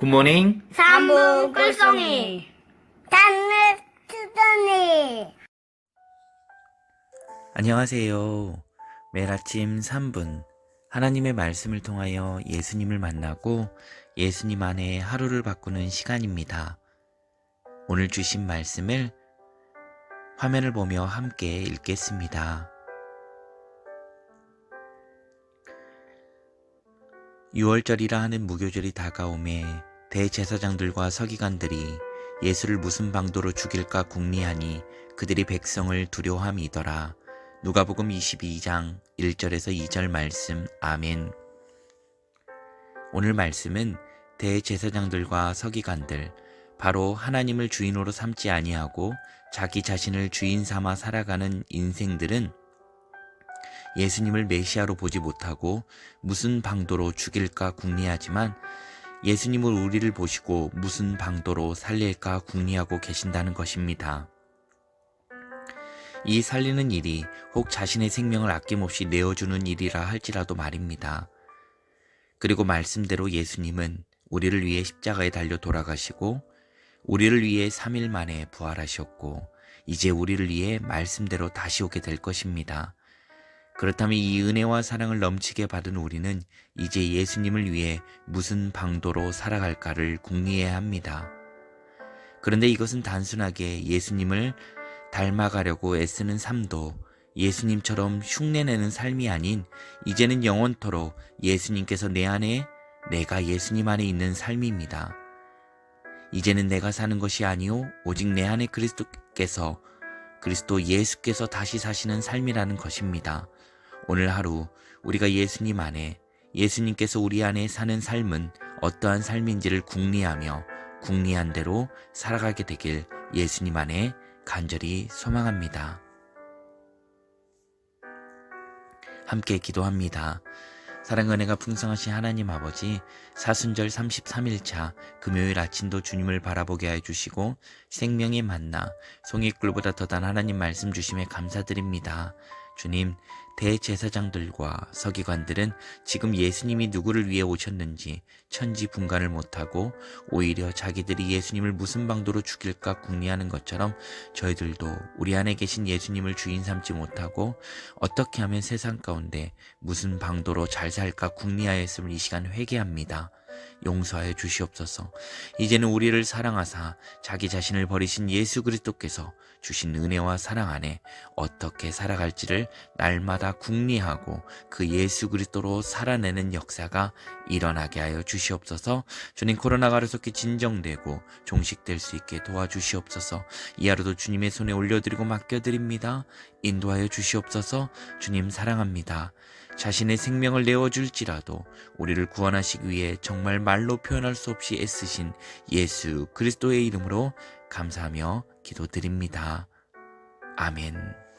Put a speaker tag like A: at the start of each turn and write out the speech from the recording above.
A: 굿모닝.
B: 삼부 꿀송이 단물 투더니
A: 안녕하세요. 매일 아침 3분 하나님의 말씀을 통하여 예수님을 만나고 예수님 안에 하루를 바꾸는 시간입니다. 오늘 주신 말씀을 화면을 보며 함께 읽겠습니다. 6월절이라 하는 무교절이 다가오매 대제사장들과 서기관들이 예수를 무슨 방도로 죽일까 궁리하니 그들이 백성을 두려워함이더라. 누가복음 22장 1절에서 2절 말씀 아멘. 오늘 말씀은 대제사장들과 서기관들 바로 하나님을 주인으로 삼지 아니하고 자기 자신을 주인 삼아 살아가는 인생들은 예수님을 메시아로 보지 못하고 무슨 방도로 죽일까 궁리하지만 예수님을 우리를 보시고 무슨 방도로 살릴까 궁리하고 계신다는 것입니다. 이 살리는 일이 혹 자신의 생명을 아낌없이 내어주는 일이라 할지라도 말입니다. 그리고 말씀대로 예수님은 우리를 위해 십자가에 달려 돌아가시고 우리를 위해 3일 만에 부활하셨고 이제 우리를 위해 말씀대로 다시 오게 될 것입니다. 그렇다면 이 은혜와 사랑을 넘치게 받은 우리는 이제 예수님을 위해 무슨 방도로 살아갈까를 궁리해야 합니다. 그런데 이것은 단순하게 예수님을 닮아가려고 애쓰는 삶도 예수님처럼 흉내내는 삶이 아닌 이제는 영원토록 예수님께서 내 안에 내가 예수님 안에 있는 삶입니다. 이제는 내가 사는 것이 아니요 오직 내 안에 그리스도께서 그리스도 예수께서 다시 사시는 삶이라는 것입니다. 오늘 하루 우리가 예수님 안에 예수님께서 우리 안에 사는 삶은 어떠한 삶인지를 궁리하며 궁리한 대로 살아가게 되길 예수님 안에 간절히 소망합니다. 함께 기도합니다. 사랑 은혜가 풍성하신 하나님 아버지 사순절 33일차 금요일 아침도 주님을 바라보게 해주시고 생명의 만나 송이꿀보다 더 단 하나님 말씀 주심에 감사드립니다. 주님 대제사장들과 서기관들은 지금 예수님이 누구를 위해 오셨는지 천지 분간을 못하고 오히려 자기들이 예수님을 무슨 방도로 죽일까 궁리하는 것처럼 저희들도 우리 안에 계신 예수님을 주인 삼지 못하고 어떻게 하면 세상 가운데 무슨 방도로 잘 살까 궁리하였음을 이 시간 회개합니다. 용서하여 주시옵소서. 이제는 우리를 사랑하사 자기 자신을 버리신 예수 그리스도께서 주신 은혜와 사랑 안에 어떻게 살아갈지를 날마다 궁리하고 그 예수 그리스도로 살아내는 역사가 일어나게 하여 주시옵소서. 주님 코로나가 하루속히 진정되고 종식될 수 있게 도와주시옵소서. 이 하루도 주님의 손에 올려드리고 맡겨드립니다. 인도하여 주시옵소서. 주님 사랑합니다. 자신의 생명을 내어줄지라도 우리를 구원하시기 위해 정말 말로 표현할 수 없이 애쓰신 예수 그리스도의 이름으로 감사하며 기도드립니다. 아멘.